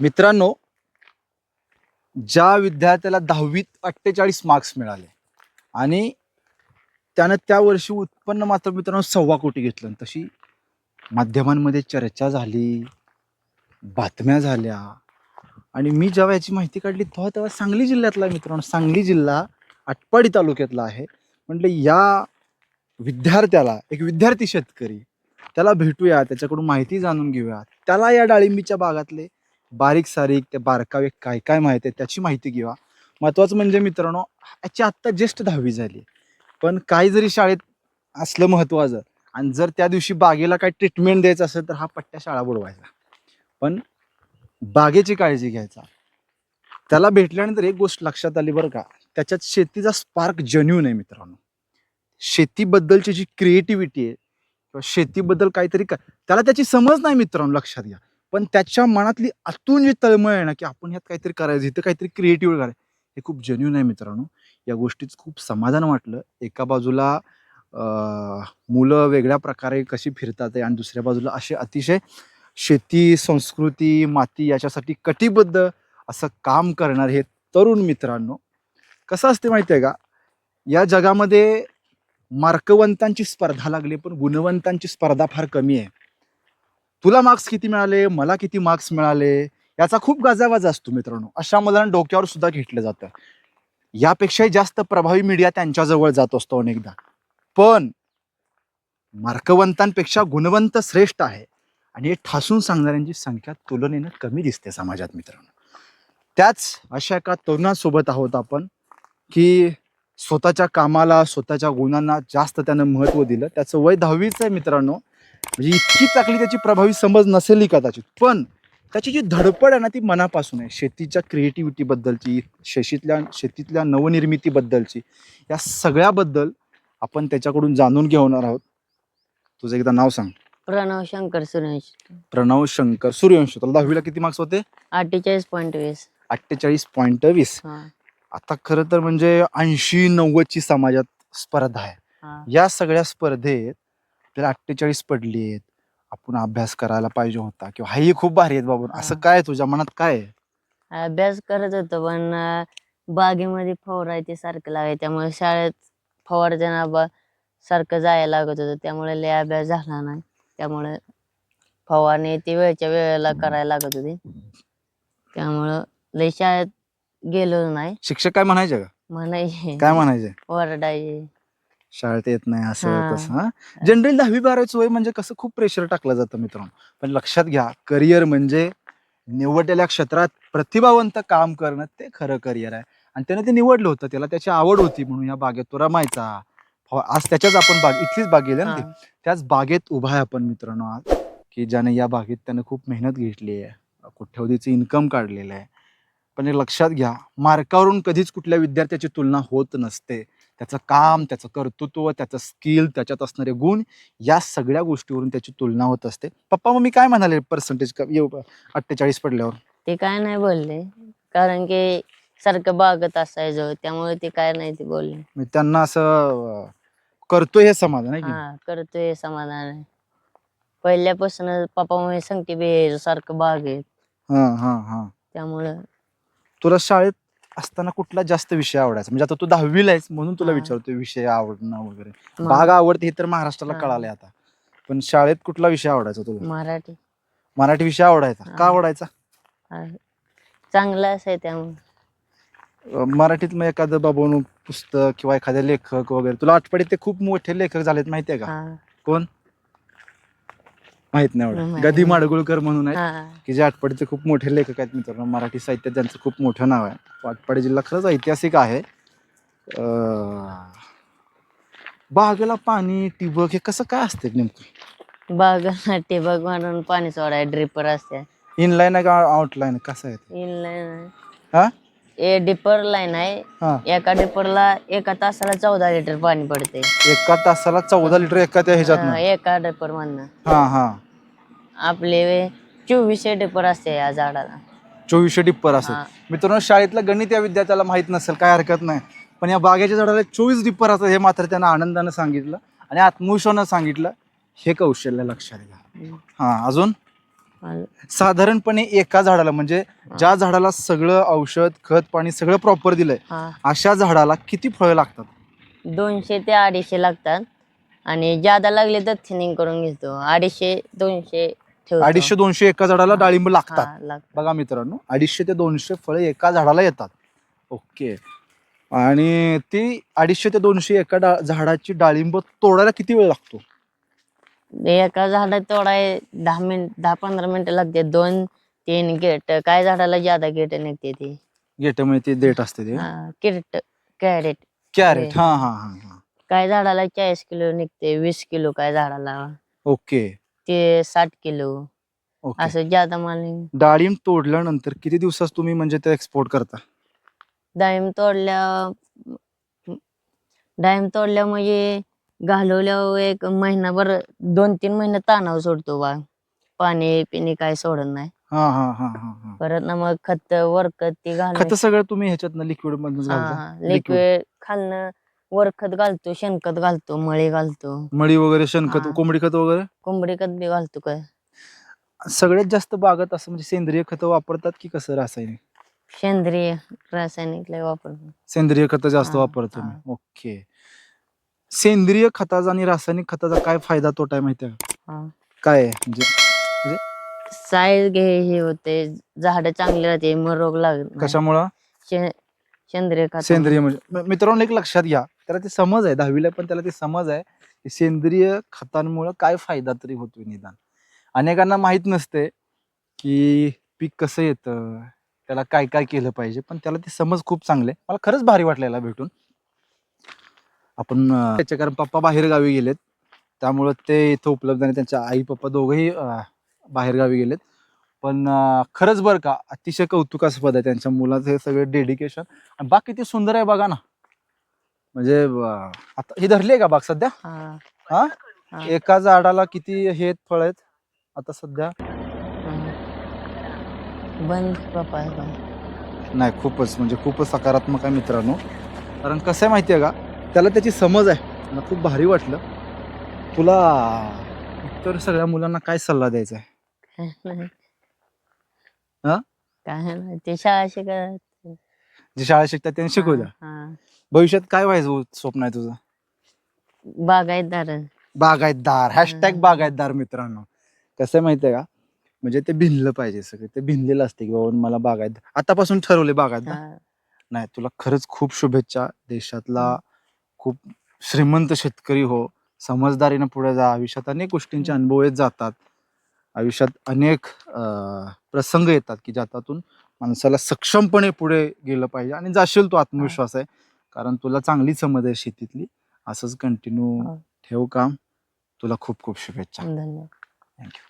मित्रांनो ज्या विद्यार्थ्याला दहावीत अठ्ठेचाळीस मार्क्स मिळाले आणि त्यानं त्या वर्षी उत्पन्न मात्र मित्रांनो सव्वा कोटी घेतलं तशी माध्यमांमध्ये चर्चा झाली बातम्या झाल्या आणि मी जेव्हा याची माहिती काढली तेव्हा तेव्हा सांगली जिल्ह्यातला मित्रांनो सांगली जिल्हा आटपाडी तालुक्यातला आहे. म्हटलं या विद्यार्थ्याला एक विद्यार्थी शेतकरी त्याला भेटूया त्याच्याकडून माहिती जाणून घेऊया. त्याला या डाळिंबीच्या बागातले बारीक सारीक ते बारकावे काय काय माहिती आहे त्याची माहिती घेवा. महत्त्वाचं म्हणजे मित्रांनो याची आत्ता ज्येष्ठ दहावी झाली. पण काही जरी शाळेत असलं महत्त्वाचं आणि जर त्या दिवशी बागेला काय ट्रीटमेंट द्यायचं असेल तर हा पट्ट्या शाळा बुडवायचा. पण बागेची काळजी घ्यायचा. त्याला भेटल्यानंतर एक गोष्ट लक्षात आली बरं का त्याच्यात शेतीचा स्पार्क जन्यून आहे मित्रांनो. शेतीबद्दलची जी क्रिएटिव्हिटी आहे किंवा शेतीबद्दल काहीतरी का त्याला त्याची समज नाही मित्रांनो लक्षात घ्या. पण त्याच्या मनातली आतून जी तळमळ आहे ना की आपण ह्यात काहीतरी करायचं इथं काहीतरी क्रिएटिव्ह करायचं हे खूप जेन्युन आहे मित्रांनो. या गोष्टीच खूप समाधान वाटलं. एका बाजूला मुलं वेगळ्या प्रकारे कशी फिरतात आहे आणि दुसऱ्या बाजूला असे अतिशय शेती संस्कृती माती याच्यासाठी कटिबद्ध असं काम करणारे हे तरुण मित्रांनो. कसं असते माहिती आहे का? या जगामध्ये मार्कवंतांची स्पर्धा लागली पण गुणवंतांची स्पर्धा फार कमी आहे. तुला मार्क्स किती मिळाले? मला किती मार्क्स मिळाले? याचा खूप गाजावाज असतो मित्रांनो. अशा मुलांना डोक्यावर सुद्धा घेतलं जातं. यापेक्षाही जास्त प्रभावी मीडिया त्यांच्याजवळ जात असतो अनेकदा. पण मार्कवंतांपेक्षा गुणवंत श्रेष्ठ आहे. आणि हे ठासून सांगणाऱ्यांची संख्या तुलनेनं कमी दिसते समाजात मित्रांनो. त्याच अशा एका तरुणासोबत आहोत आपण की स्वतःच्या कामाला स्वतःच्या गुणांना जास्त त्यानं महत्त्व दिलं. त्याचं वय दहावीचं आहे मित्रांनो. म्हणजे इतकी चाकली त्याची प्रभावी समज नसेलही कदाचित. पण त्याची जी धडपड आहे ना ती मनापासून आहे. शेतीच्या क्रिएटिव्हिटीबद्दलची शेतीतल्या शेतीतल्या नवनिर्मितीबद्दलची या सगळ्याबद्दल आपण त्याच्याकडून जाणून घेणार आहोत. तुझं एकदा नाव सांग. प्रणव शंकर सुरेश. प्रणव शंकर सूर्यवंशी तुला दहावीला किती मार्क्स होते? अठ्ठेचाळीस पॉईंट वीस. अठ्ठेचाळीस पॉईंट वीस. हा. आता खरं तर म्हणजे ऐंशी नव्वदची समाजात स्पर्धा आहे. या सगळ्या स्पर्धेत आपल्याला अठ्ठेचाळीस पडली आहेत आपण अभ्यास करायला पाहिजे होता किंवा हाही खूप भारी आहेत बाबा असं. काय तुझ्या मनात काय आहे? अभ्यास करत होतो पण अं, बागेमध्ये फवारायचे सारखं लागाय त्यामुळे शाळेत फवारताना बा सारखं जायला लागत होतं. त्यामुळे लय अभ्यास झाला नाही. त्यामुळे फवारणी ती वेळच्या वेळेला करायला लागत होती. त्यामुळं लय शाळेत गेलो नाही. शिक्षक काय म्हणायचे का? म्हणायचे. काय म्हणायचे? ओरडायचे. शाळेत येत नाही असं हा. तसं हा. जनरल दहावी बारावीचं वय म्हणजे कसं खूप प्रेशर टाकलं जातं मित्रांनो. पण लक्षात घ्या करिअर म्हणजे निवडलेल्या क्षेत्रात प्रतिभावंत काम करणं ते खरं करिअर आहे. आणि त्याने ते निवडलं होतं त्याला त्याची आवड होती म्हणून या बागेत तो रमायचा. आज त्याच्याच आपण बाग इथलीच बाग गेली ना ती. हा. त्याच बागेत उभा आहे आपण मित्रांनो आज की ज्याने या बागेत त्यानं खूप मेहनत घेतली आहे. कोट्यवधीचं इन्कम काढलेलं आहे. पण हे लक्षात घ्या मार्कावरून कधीच कुठल्या विद्यार्थ्याची तुलना होत नसते. त्याचं काम त्याचं कर्तृत्व त्याचं स्किल त्याच्यात असणारे गुण या सगळ्या गोष्टीवरून त्याची तुलना होत असते. पप्पा मग मी काय म्हणाले पर्सेंटेज अठ्ठेचाळीस पडल्यावर? ते काय नाही बोलले. कारण की सारखं बागत असायचं त्यामुळे ते काय नाही ते बोलले. त्यांना असं करतोय हे समाधान आहे की नाही? हा करतोय समाधान आहे. पहिल्यापासून पप्पा मम्मी सांगते बे सारखं बाग आहे. हा हा हा. त्यामुळं. तुला शाळेत असताना कुठला जास्त विषय आवडायचा? म्हणजे आता तू दहावीला आहेस म्हणून तुला. विचारतोय विषय आवडणं वगैरे. बाग आवडते हे तर महाराष्ट्राला. कळालंय आता. पण शाळेत कुठला विषय आवडायचा तुला? मराठी. मराठी विषय आवडायचा? का. आवडायचा. चांगलं असं त्यामुळे. अं, मराठीत मग एखादं बाबून पुस्तक किंवा एखादे लेखक वगैरे तुला आठवडीत ते खूप मोठे लेखक झालेत माहितीये का? कोण? माहीत नाही एवढं. गदी. माडगुळकर म्हणून आहेत हा. की जे आटपाडीचे खूप मोठे लेखक आहेत मित्रांनो. मराठी साहित्यात त्यांचं खूप मोठं नाव आहे. आटपाडी जिल्हा खरंच ऐतिहासिक आहे. अं, बागेला पाणी ठिबक हे कसं काय असते नेमकं? बाग ठिबक मारून पाणी सोडाय ड्रिपर असते इनलाईन आहे का आउटलाईन कसं आहे ते? इनलाईन हा? ए डिपर लाईन आहे. हा. एका डिपरला एका तासाला चौदा लिटर पाणी पडते एका तासाला चौदा लिटर एका त्या ह्याच्यात एका डिपर मधनं. हा हा. आपले चोवीसशे डिपर असते या झाडाला. चोवीसशे डिप्पर असेल हा. मित्रांनो शाळेतलं गणित या विद्यार्थ्याला माहीत नसेल काय हरकत नाही. पण या बागेच्या झाडाला चोवीस डिप्पर असतात हे मात्र त्यांना आनंदानं सांगितलं आणि आत्मविश्वासानं सांगितलं. हे कौशल्य लक्षात घ्या. हा अजून. साधारणपणे एका झाडाला म्हणजे ज्या झाडाला सगळं औषध खत पाणी सगळं प्रॉपर दिलंय हा. अशा झाडाला किती फळं लागतात? दोनशे ते अडीचशे लागतात. आणि ज्यादा लागले तर थिनिंग करून घेतो. अडीचशे दोनशे ठेवतो. अडीचशे दोनशे एका झाडाला हा. डाळिंब लागतात. हा, लागतात. बघा मित्रांनो अडीचशे ते दोनशे फळं एका झाडाला येतात. ओके. आणि ती अडीचशे ते दोनशे एका डा झाडाची डाळिंब तोडायला किती वेळ लागतो? एका झाडात तोडाय दहा मिनिट दहा पंधरा मिनिटं लागते. दोन तीन गेट. काय झाडाला ज्यादा गेट निघते ती? गेटामध्ये ते देठ असते ते. किरट कॅरेट. कॅरेट. हा हा हा हा. काय झाडाला चाळीस किलो निघते वीस किलो काय झाडाला? ओके. ते साठ किलो. ओके. असं ज्यादा माल निघ- डाळिंब तोडल्यानंतर किती दिवसात तुम्ही म्हणजे ते एक्सपोर्ट करता? डाळिंब तोडल्या डाळिंब तोडल्या म्हणजे घालवल्यावर एक महिनाभर दोन तीन महिने ताणावर सोडतो बा. पाणी पिणी काय सोडत नाही. हा हा हा हा हा. परत ना मग खत वरखत ते खत घालून सगळं तुम्ही ह्याच्यातनं लिक्विड मधून घालता. लिक्विड खालनं वरखत घालतो शेणखत घालतो मळी घालतो. मळी वगैरे शेणखत हा. कोंबडी खत वगैरे? कोंबडी खत बी घालतो काय. सगळ्यात जास्त बागत असं म्हणजे सेंद्रिय खत वापरतात की कसं रासायनिक? सेंद्रिय रासायनिक लय वापरतो. सेंद्रिय खत जास्त हा, वापरतो हा. मी ओके. सेंद्रिय खताचा आणि रासायनिक खताचा काय फायदा तोटा आहे माहिती आहे का? हा. काय आहे? म्हणजे साईज घे हे होते झाड चांगले राहते मग रोग लागत नाही. कशामुळं? शे- सेंद्रिय खत सेंद्रिय म्हणजे म- मित्रांनो एक लक्षात घ्या. त्याला ते समज आहे. दहावीला पण त्याला ते समज आहे की सेंद्रिय खतांमुळं काय फायदा तरी होतोय निदान. अनेकांना माहीत नसते की पीक कसं येतं त्याला काय काय केलं पाहिजे पण त्याला ती समज खूप चांगली आहे. मला खरंच भारी वाटलं भेटून. आपण त्याच्या कारण पप्पा बाहेरगावी गेलेत. त्यामुळं ते इथं उपलब्ध नाही त्यांच्या आई पप्पा दोघंही बाहेरगावी गेलेत. पण खरंच बरं का अतिशय कौतुकास्पद आहे त्यांच्या मुलाचं हे सगळं डेडिकेशन आणि ते सुंदर आहे बघा ना. म्हणजे ब- आता ही धरली आहे का बाग सध्या? हा, हा? हा, एका झाडाला किती हे फळ आहेत आता सध्या? हा. बंद पप्पा बंद. नाही खूपच म्हणजे खूपच सकारात्मक आहे मित्रांनो. कारण कसं आहे माहिती आहे का? त्याला त्याची समज आहे. मला खूप भारी वाटलं. तुला इतर सगळ्या मुलांना काय सल्ला द्यायचा आहे? काय नाही. हा? काय नाही. ते शाळा शिकत. जे शाळा शिकतात त्यांनी शिकू द्या. हा. भविष्यात काय व्हायचं स्वप्न आहे तुझं? बागायतदार. बागायतदार. हॅशटॅग. बागायतदार मित्रांनो. कसं आहे माहिती आहे का? म्हणजे ते भिनलं पाहिजे सगळे. ते भिनलेलं असते की बाबा मला बागायत आतापासून ठरवले बागायत हा. नाही तुला खरंच खूप शुभेच्छा. देशातला खूप श्रीमंत शेतकरी हो. समजदारीनं पुढे जा. आयुष्यात अनेक गोष्टींचे. अनुभव येत जातात. आयुष्यात अनेक प्रसंग येतात की ज्याच्यातून माणसाला सक्षमपणे पुढे गेलं पाहिजे. आणि जाशील तो आत्मविश्वास आहे. कारण तुला चांगली समज आहे शेतीतली. असंच कंटिन्यू हा. ठेव काम. तुला खूप खूप शुभेच्छा. धन्यवाद. थँक्यू